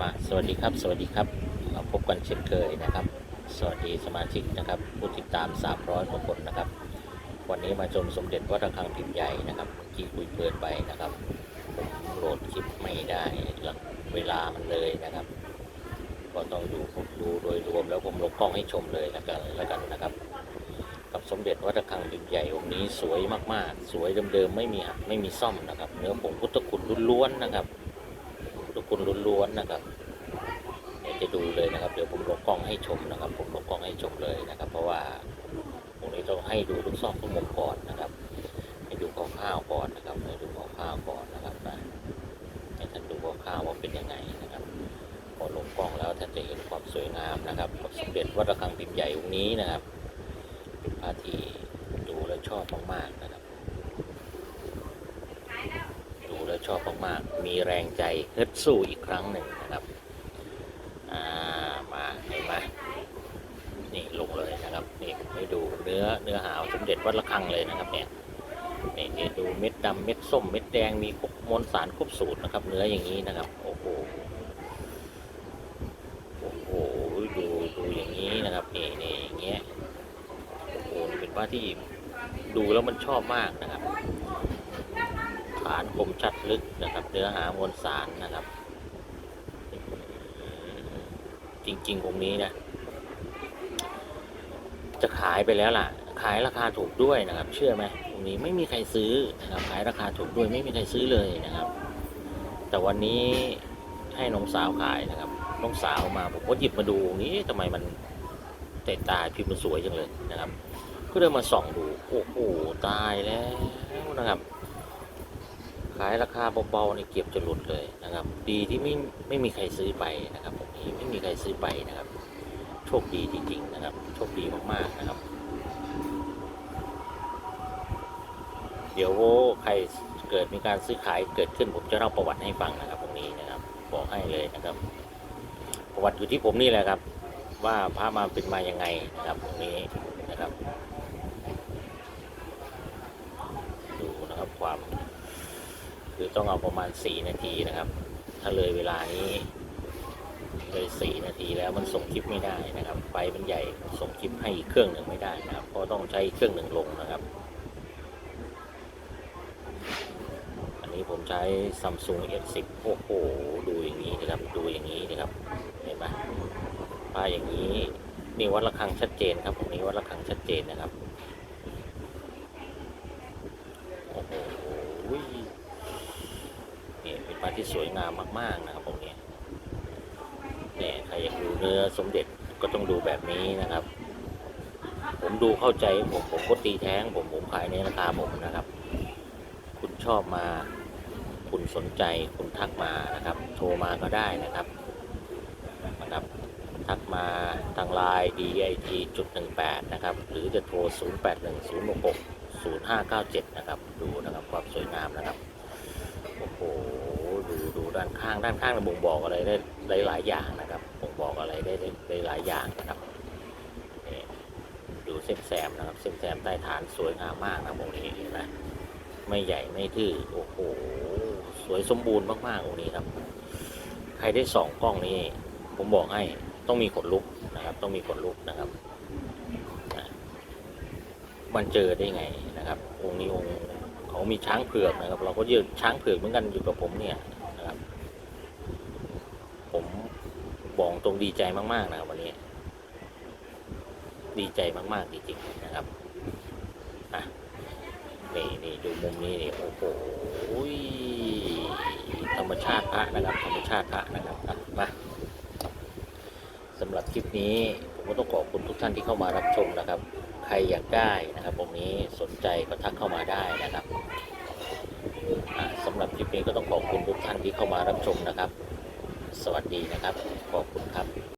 มาสวัสดีครับ สวัสดีครับมาพบกันเช่นเคยนะครับ สวัสดีสมาชิกนะครับ ผู้ติดตาม 300กว่าคนนะครับ วันนี้มาชมสมเด็จวัดระฆังพิมพ์ใหญ่นะครับที่คุยเปิดไปนะครับผมโหลดคลิปไม่ได้แล้วเวลามันเลยนะครับ ก็ต้องดูดูโดยรวมแล้วผมลงกล้องให้ชมเลยแล้วกันแล้วกันนะครับ กับสมเด็จวัดระฆังพิมพ์ใหญ่องค์นี้สวยมากๆ สวยเดิมๆไม่มีหักไม่มีซ่อมนะครับ เนื้อผงพุทธคุณล้วนๆนะครับ พุทธคุณล้วนๆนะครับเดี๋ยวจะดูเลยนะครับ เดี๋ยวผมลงกล้องให้ชมนะครับ ผมลงกล้องให้ชมเลยนะครับ เพราะว่าตรงนี้ต้องให้ดูทุกซอกทุกมุมก่อนนะครับ ให้ดูคร่าวๆก่อนนะครับให้ดูคร่าวๆก่อนนะครับให้ท่านดูคร่าวๆว่าเป็นยังไงนะครับพอลงกล้องแล้วท่านจะเห็นความสวยงามนะครับกับสมเด็จวัดระฆังพิมพ์ใหญ่องค์นี้นะครับเป็นพระที่ดูแล้วชอบมากๆนะครับ ดูแล้ว ชอบมากๆ มีแรงใจฮึดสู้อีกครั้งหนึ่งนะครับามาเห็นไหมนี่ลงเลยนะครับนี่ผมให้ดูเนื้อเนื้อหาวสมเด็จวัดระฆังเลยนะครับเนี่ยนี่นี่ดูเม็ดดำเม็ดส้มเม็ดแดงมีครบมวลสารครบสูตรนะครับ เนื้ออย่างนี้นะครับโอ้โหโอ้โหดูดูอย่างนี้นะครับนี่นี่อย่างเงี้ยโอ้โหเป็นว่าที่ดูแล้วมันชอบมากนะครับานคมชัดลึกนะครับ เนื้อหามวลสารนะครับ จริงๆองค์นี้นะจะขายไปแล้วล่ะ ขายราคาถูกด้วยนะครับ เชื่อไหมองค์นี้ไม่มีใครซื้อนะครับขายราคาถูกด้วยไม่มีใครซื้อเลยนะครับ แต่วันนี้ให้น้องสาวขายนะครับน้องสาวมาผมก็หยิบมาดูองนี้ทำไมมันเตะตาพิมพ์มันสวยจังเลยนะครับ ก็เลยมาส่องดูโอ้โหตายแล้วนะครับ ขายราคาเบาๆในเก็บจะหลุดเลยนะครับ ดีที่ไม่ไม่มีใครซื้อไปนะครับผมนี้ไม่มีใครซื้อไปนะครับ โชคดีจริงๆนะครับ โชคดีมากๆนะครับ เดี๋ยวใครเกิดมีการซื้อขายเกิดขึ้นผมจะเล่าประวัติให้ฟังนะครับตรงนี้นะครับ บอกให้เลยนะครับ ประวัติอยู่ที่ผมนี่แหละครับ ว่าพระมาเป็นมายังไงนะครับตรงนี้นะครับ ดูนะครับความ คือต้องเอาประมาณ 4 นาทีนะครับ ถ้าเลยเวลานี้เลย4นาทีแล้วมันส่งคลิปไม่ได้นะครับ ไฟมันใหญ่ส่งคลิปให้อีกเครื่องหนึ่งไม่ได้นะครับเพราะต้องใช้เครื่องหนึ่งลงนะครับ อันนี้ผมใช้ Samsung S10 โอ้โหดูอย่างนี้นะครับดูอย่างนี้นะครับเห็นไหมป้ายอย่างนี้นี่วัดระฆังชัดเจนครับตรงนี้วัดระฆังชัดเจนนะครับ โอ้โห นี่เป็นปลาที่สวยงามมาก ๆ นะครับตรงนี้เนี่ยใครอยากดูเนื้อสมเด็จก็ต้องดูแบบนี้นะครับ ผมดูเข้าใจผมผมก็ตีแท้ง ผมผมขายในราคาผมนะครับ คุณชอบมา คุณสนใจคุณทักมานะครับ โทรมาก็ได้นะครับนะครับทักมาทางไลน์ dit จุดหนึ่งแปดนะครับ หรือจะโทร 0 8 1 0 6 6 0 5 9 7 นะครับ ดูนะครับความสวยงามนะครับ โอ้โห ดูดูด้านข้างด้านข้างมันบ่งบอกอะไรได้ได้หลายอย่างนะครับบ่งบอกอะไรได้ได้หลายอย่างนะครับดูเส้นแซมนะครับเส้นแซมใต้ฐานสวยงามมากนะตรงนี้เห็นไหมไม่ใหญ่ไม่ทื่อโอ้โหสวยสมบูรณ์มากๆตรงนี้ครับ ใครได้ส่องกล้องนี้ ผมบอกให้ต้องมีขนลุกนะครับ ต้องมีขนลุกนะครับมันเจอได้ไงนะครับ องค์นี้องค์เขามีช้างเผือกนะครับ เราก็ยืนช้างเผือกเหมือนกันอยู่กับผมเนี่ยนะครับ ผมบอกต รงดีใจมาก ๆ นะครับวันนี้ ดีใจมาก ๆ จริงๆนะครับอะนี่นี่ดูมุมนี้นี่โอ้โหธรรมชาติพระนะครับ ธรรมชาติพระนะครับอะมาสำหรับคลิปนี้ผมก็ต้องขอบคุณทุกท่านที่เข้ามารับชมนะครับ ใครอยากได้นะครับตรงนี้สนใจก็ทักเข้ามาได้นะครับสำหรับคลิปนี้ก็ต้องขอบคุณทุกท่านที่เข้ามารับชมนะครับ สวัสดีนะครับ ขอบคุณครับ